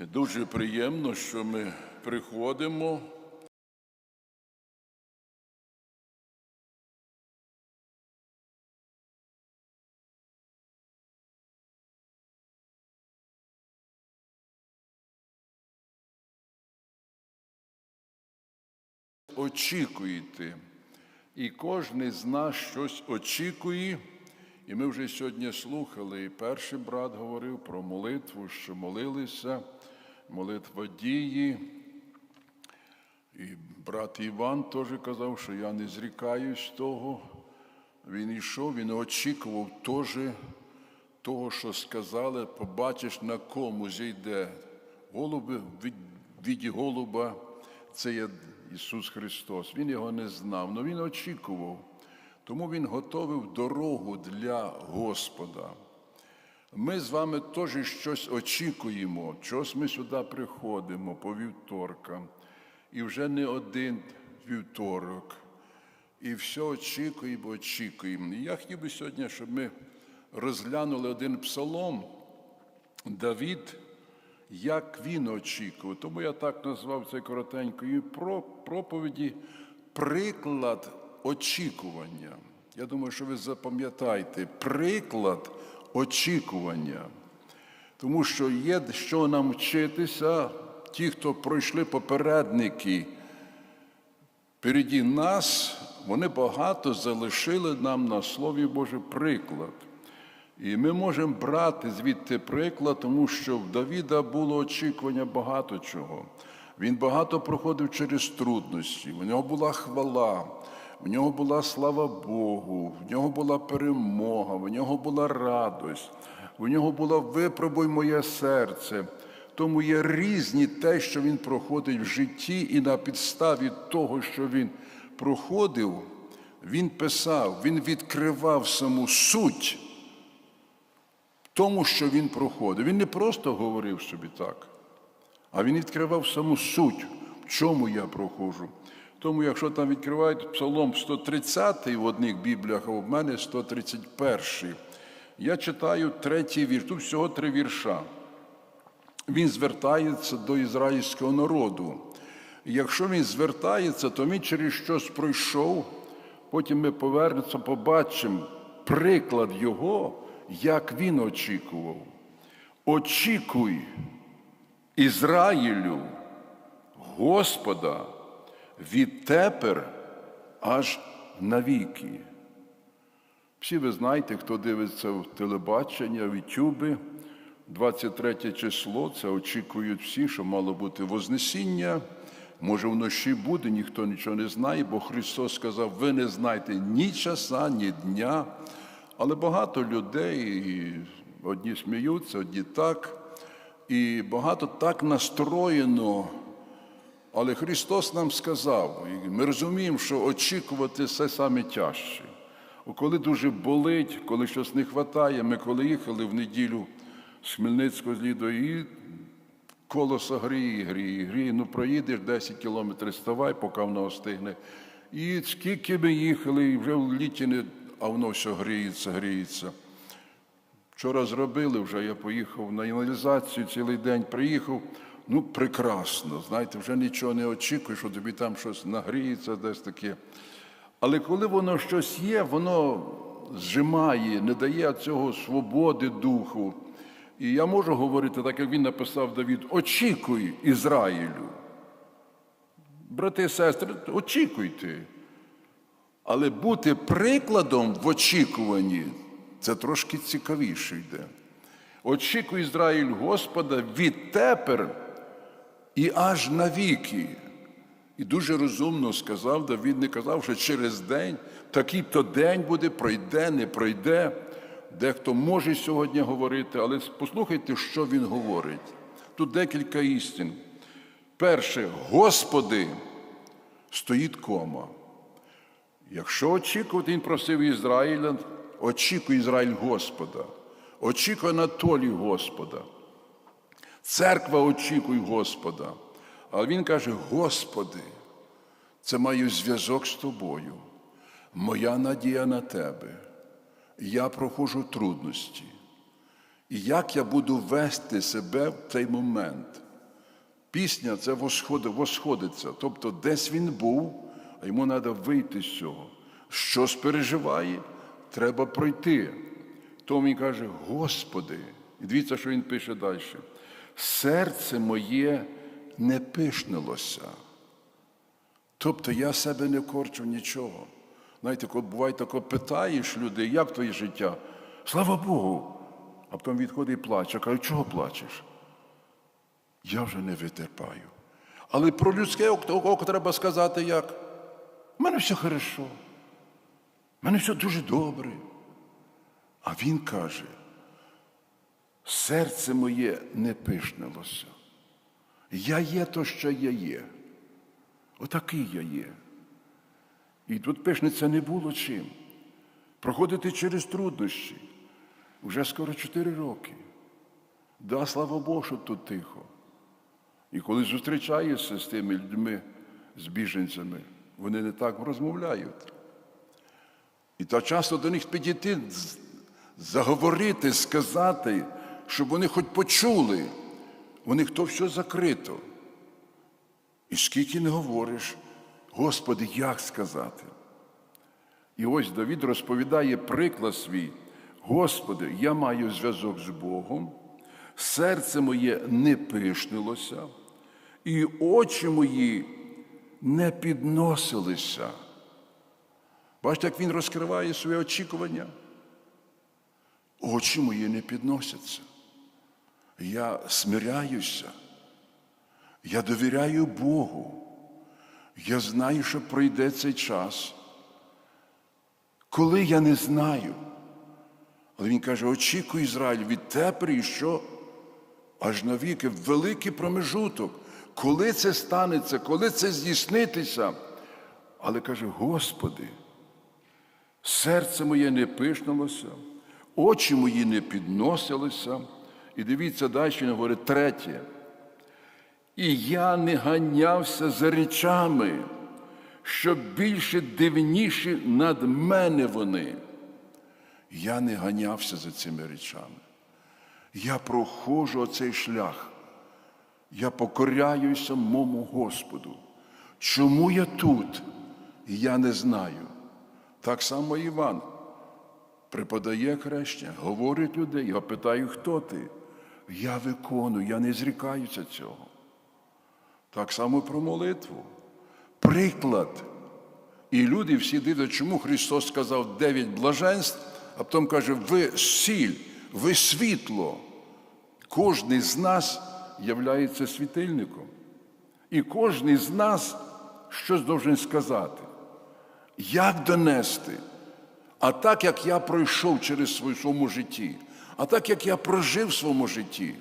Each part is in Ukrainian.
Дуже приємно, що ми приходимо. Очікуєте. І кожен з нас щось очікує. І ми вже сьогодні слухали, і перший брат говорив про молитву, що молилися, молитва дії. І брат Іван теж казав, що я не зрікаюсь того. Він йшов, він очікував теж того, що сказали, побачиш, на кому зійде голуби від, від голуба, це є Ісус Христос. Він його не знав, але Він очікував. Тому Він готовив дорогу для Господа. Ми з вами теж щось очікуємо, чогось ми сюди приходимо по вівторкам. І вже не один вівторок. І все очікуємо, очікуємо. І я хотів би сьогодні, щоб ми розглянули один псалом Давід, як він очікував. Тому я так назвав це коротенькою проповіді приклад очікування. Я думаю, що ви запам'ятаєте приклад очікування. Тому що є що нам вчитися, ті, хто пройшли попередники переді нас, вони багато залишили нам на Слові Боже приклад. І ми можемо брати звідти приклад, тому що в Давіда було очікування багато чого. Він багато проходив через трудності, в нього була хвала, в нього була слава Богу, в нього була перемога, в нього була радость, в нього була випробуй моє серце. Тому є різні те, що він проходить в житті, і на підставі того, що він проходив, він писав, він відкривав саму суть тому, що він проходив. Він не просто говорив собі так, а він відкривав саму суть, в чому я проходжу. Тому, якщо там відкривають Псалом 130 в одних бібліях, а в мене 131, я читаю третій вірш. Тут всього три вірша. Він звертається до ізраїльського народу. Якщо він звертається, то він через щось пройшов, потім ми повернемося, побачимо приклад його, як він очікував. Очікуй, Ізраїлю, Господа відтепер аж навіки. Всі ви знаєте, хто дивиться в телебачення, в Ютюби, 23 число, це очікують всі, що мало бути Вознесіння. Може, вночі буде, ніхто нічого не знає, бо Христос сказав, ви не знаєте ні часа, ні дня. Але багато людей, і одні сміються, одні так. І багато так настроєно. Але Христос нам сказав, і ми розуміємо, що очікувати це саме тяжче. Коли дуже болить, коли щось не вистачає, ми коли їхали в неділю з Хмельницького з Лідою, і колесо гріє, гріє, гріє. Ну проїдеш 10 кілометрів, ставай, поки воно остигне. І скільки ми їхали, і вже в літі не, а воно все гріється, гріється. Вчора зробили вже, я поїхав на аналізацію, цілий день приїхав. Ну, прекрасно, знаєте, вже нічого не очікуєш, що тобі там щось нагріється, десь таке. Але коли воно щось є, воно зжимає, не дає цього свободи духу. І я можу говорити, так як він написав Давід, очікуй Ізраїлю. Брати і сестри, очікуйте. Але бути прикладом в очікуванні це трошки цікавіше йде. Очікуй Ізраїль Господа відтепер і аж навіки. І дуже розумно сказав, Давід не казав, що через день такий-то день буде, пройде, не пройде. Дехто може сьогодні говорити, але послухайте, що він говорить. Тут декілька істин. Перше, Господи, стоїть кома. Якщо очікувати, він просив Ізраїля, очікуй Ізраїль Господа, очікуй Анатолій Господа. Церква очікує Господа. Але він каже: Господи, це маю зв'язок з тобою, моя надія на тебе. Я проходжу трудності. І як я буду вести себе в цей момент? Пісня це восходиться. Тобто десь він був, а йому треба вийти з цього. Щось переживає, треба пройти. Тому він каже: Господи, і дивіться, що він пише далі. Серце моє не пишнилося. Тобто я себе не корчу нічого. Знаєте, коли буває тако питаєш людей, як твоє життя? Слава Богу. А потім відходить і плаче. Каже, чого плачеш? Я вже не витерпаю. Але про людське око треба сказати як? У мене все хорошо. У мене все дуже добре. А він каже, серце моє не пишнилося. Я є то, що я є. Отакий я є. І тут пишниця не було чим. Проходити через труднощі. Вже скоро чотири роки. Да, слава Богу, тут тихо. І коли зустрічаєшся з тими людьми, з біженцями, вони не так розмовляють. І то часто до них підійти, заговорити, сказати, щоб вони хоч почули. У них то все закрито. І скільки не говориш, Господи, як сказати? І ось Давід розповідає приклад свій. Господи, я маю зв'язок з Богом, серце моє не пишнилося, і очі мої не підносилися. Бачите, як він розкриває своє очікування? Очі мої не підносяться. Я смиряюся. Я довіряю Богу. Я знаю, що пройде цей час. Коли я не знаю. Але він каже: очікуй Ізраїль, від тебе і що аж навіки великий промежуток. Коли це станеться, коли це здійснитися. Але каже, Господи, серце моє не пишнулося, очі мої не підносилися. І дивіться далі, він говорить третє. І я не ганявся за речами, що більше дивніші над мене вони. Я не ганявся за цими речами. Я проходжу оцей шлях. Я покоряюся мому Господу. Чому я тут? Я не знаю. Так само Іван преподає хрещення, говорить людей, я питаю, хто ти? Я виконую, я не зрікаюся цього. Так само про молитву. Приклад. І люди всі дивляться, чому Христос сказав дев'ять блаженств, а потім каже, ви сіль, ви світло. Кожний з нас являється світильником. І кожний з нас щось должен сказати. Як донести? А так як я пройшов через своє- своєму житті, а так як я прожив в своєму житті,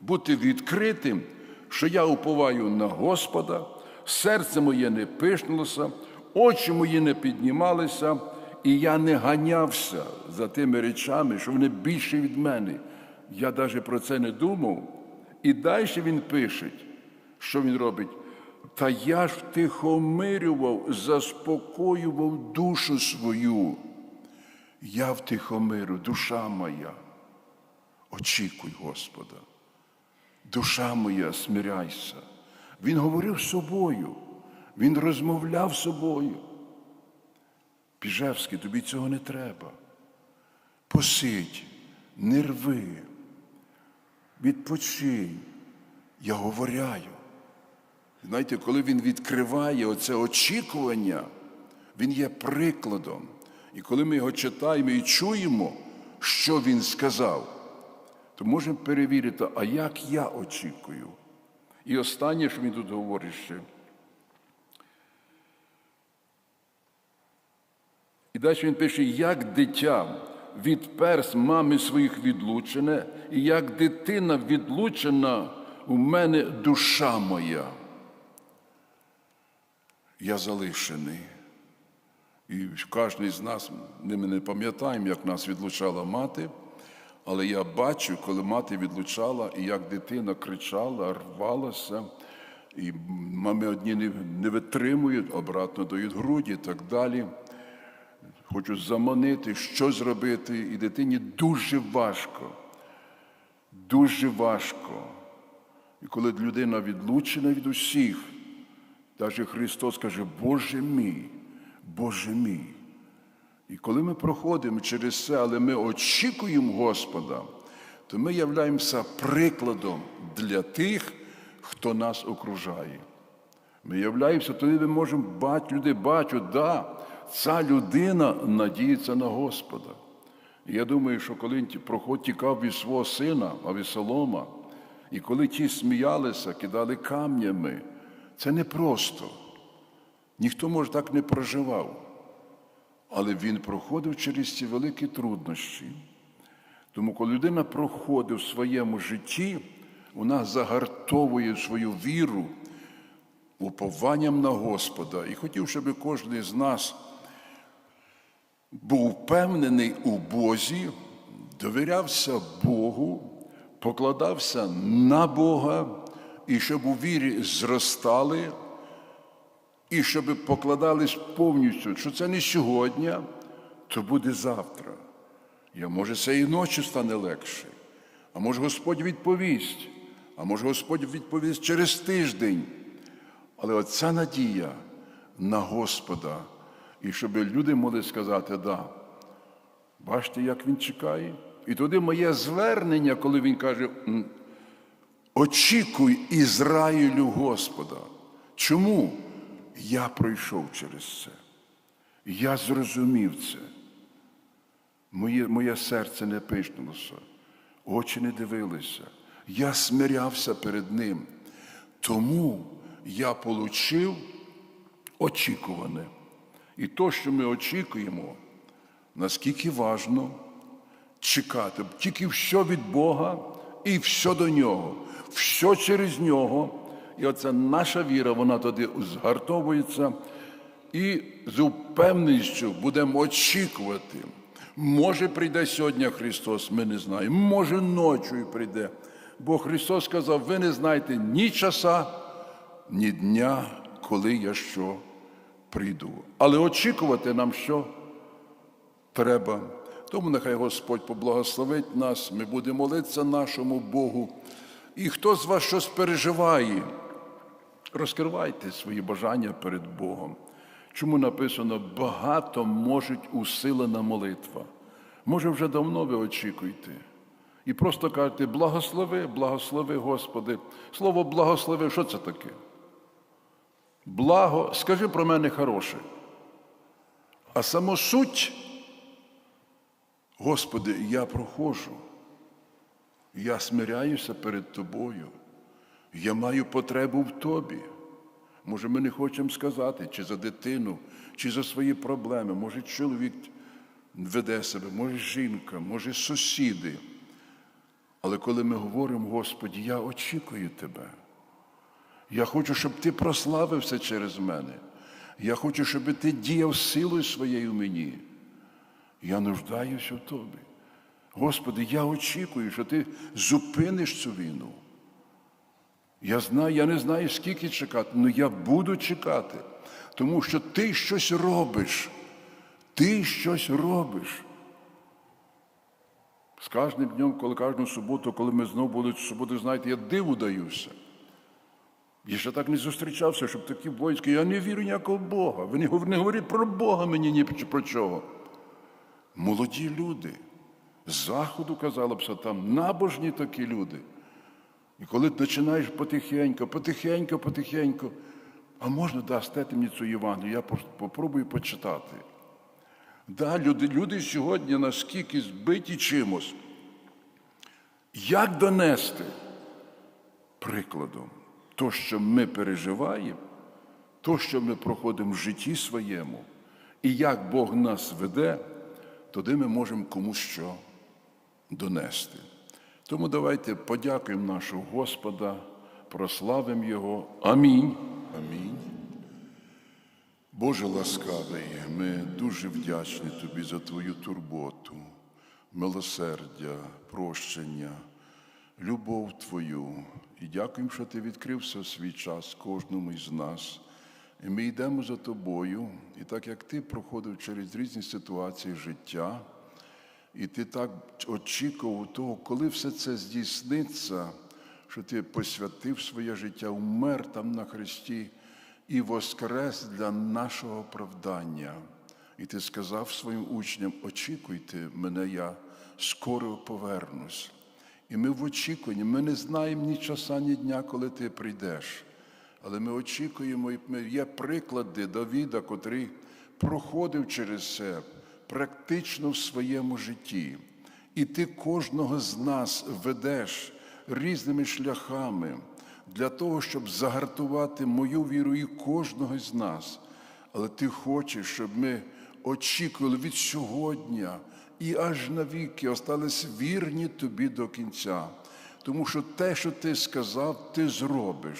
бути відкритим, що я уповаю на Господа, серце моє не пишнулося, очі мої не піднімалися, і я не ганявся за тими речами, що вони більше від мене. Я навіть про це не думав. І далі він пише, що він робить. Та я ж втихомирював, заспокоював душу свою. Я втихомирю, душа моя. Очікуй Господа. Душа моя, смиряйся. Він говорив з собою, він розмовляв з собою. Піжевський, тобі цього не треба. Посидь, не рви, відпочинь. Я говоряю. Знаєте, коли він відкриває оце очікування, він є прикладом. І коли ми його читаємо і чуємо, що він сказав, то можемо перевірити, а як я очікую. І останнє, що він тут говорить ще. І далі він пише, як дитя від перс мами своїх відлучене, і як дитина відлучена у мене душа моя. Я залишений. І кожен з нас, ми не пам'ятаємо, як нас відлучала мати, але я бачу, коли мати відлучала, і як дитина кричала, рвалася, і мами одні не, витримують, обратно дають груді і так далі. Хочуть заманити, що зробити, і дитині дуже важко, дуже важко. І коли людина відлучена від усіх, навіть Христос каже, Боже мій, Боже мій. І коли ми проходимо через це, але ми очікуємо Господа, то ми являємося прикладом для тих, хто нас окружає. Ми являємося, тоді ми можемо бачити, люди бачать, да, ця людина надіється на Господа. І я думаю, що коли проход тікав від свого сина, Авісолома, і коли ті сміялися, кидали камнями, це непросто. Ніхто, може, так не проживав. Але він проходив через ці великі труднощі. Тому, коли людина проходить в своєму житті, вона загартовує свою віру упованням на Господа. І хотів, щоб кожен з нас був впевнений у Бозі, довірявся Богу, покладався на Бога, і щоб у вірі зростали, і щоб покладались повністю, що це не сьогодні, то буде завтра. Я, може, це і ночі стане легше, а може Господь відповість, а може Господь відповість через тиждень. Але оця надія на Господа, і щоб люди могли сказати, да, бачите, як він чекає. І туди моє звернення, коли він каже, очікуй Ізраїлю Господа. Чому? Я пройшов через це. Я зрозумів це. Моє, моє серце не пишнулося, очі не дивилися. Я смирявся перед Ним. Тому я получив очікуване. І то, що ми очікуємо, наскільки важно чекати. Тільки все від Бога і все до Нього, все через Нього. І оця наша віра, вона тоді згартовується. І з впевненістю будемо очікувати. Може, прийде сьогодні Христос, ми не знаємо. Може, ночою прийде. Бо Христос сказав, ви не знаєте ні часа, ні дня, коли я що прийду. Але очікувати нам що треба. Тому нехай Господь поблагословить нас, ми будемо молитися нашому Богу. І хто з вас щось переживає, розкривайте свої бажання перед Богом. Чому написано, багато можуть усилена молитва. Може, вже давно ви очікуєте. І просто кажете, благослови, благослови, Господи. Слово благослови, що це таке? Благо, скажи про мене хороше. А само суть, Господи, я проходжу, я смиряюся перед Тобою, я маю потребу в Тобі. Може, ми не хочемо сказати, чи за дитину, чи за свої проблеми. Може, чоловік веде себе, може жінка, може сусіди. Але коли ми говоримо, Господі, я очікую Тебе. Я хочу, щоб Ти прославився через мене. Я хочу, щоб Ти діяв силою своєю мені. Я нуждаюся в Тобі. Господи, я очікую, що Ти зупиниш цю війну. Я знаю, я не знаю, скільки чекати, але я буду чекати, тому що ти щось робиш. Ти щось робиш. З кожним днем, коли кожну суботу, коли ми знову були в суботу, знаєте, я диву даюся. Я ще так не зустрічався, щоб такі воїнські, я не вірю ніякого Бога. Ви не гов- не говоріть про Бога мені ні про чого. Молоді люди. З заходу, казалося, там набожні такі люди. І коли ти починаєш потихеньку, потихеньку, потихеньку, а можна дасте мені цю Євангелію, я попробую почитати. Да, люди, люди сьогодні наскільки збиті чимось. Як донести прикладом то, що ми переживаємо, то, що ми проходимо в житті своєму, і як Бог нас веде, тоді ми можемо комусь що донести. Тому давайте подякуємо нашого Господа, прославимо Його. Амінь. Амінь. Боже ласкавий, ми дуже вдячні Тобі за Твою турботу, милосердя, прощення, любов Твою. І дякуємо, що Ти відкрився в свій час кожному із нас. І ми йдемо за Тобою, і так як Ти проходив через різні ситуації життя, і ти так очікував того, коли все це здійсниться, що ти посвятив своє життя, умер там на Христі і воскрес для нашого оправдання. І ти сказав своїм учням: очікуйте мене, я скоро повернусь. І ми в очікуванні, ми не знаємо ні часа, ні дня, коли ти прийдеш. Але ми очікуємо, і є приклади Давіда, котрий проходив через це практично в своєму житті. І ти кожного з нас ведеш різними шляхами для того, щоб загартувати мою віру і кожного з нас. Але ти хочеш, щоб ми очікували від сьогодні і аж навіки остались вірні тобі до кінця. Тому що те, що ти сказав, ти зробиш,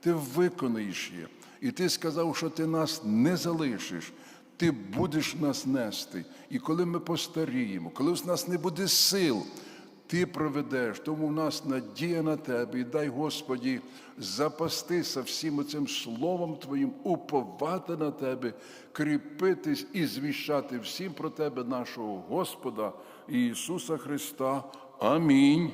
ти виконаєш. І ти сказав, що ти нас не залишиш, ти будеш нас нести. І коли ми постаріємо, коли в нас не буде сил, ти проведеш, тому в нас надія на тебе. І дай, Господі, запастися всім оцим словом Твоїм, уповати на тебе, кріпитись і звіщати всім про тебе, нашого Господа Ісуса Христа. Амінь.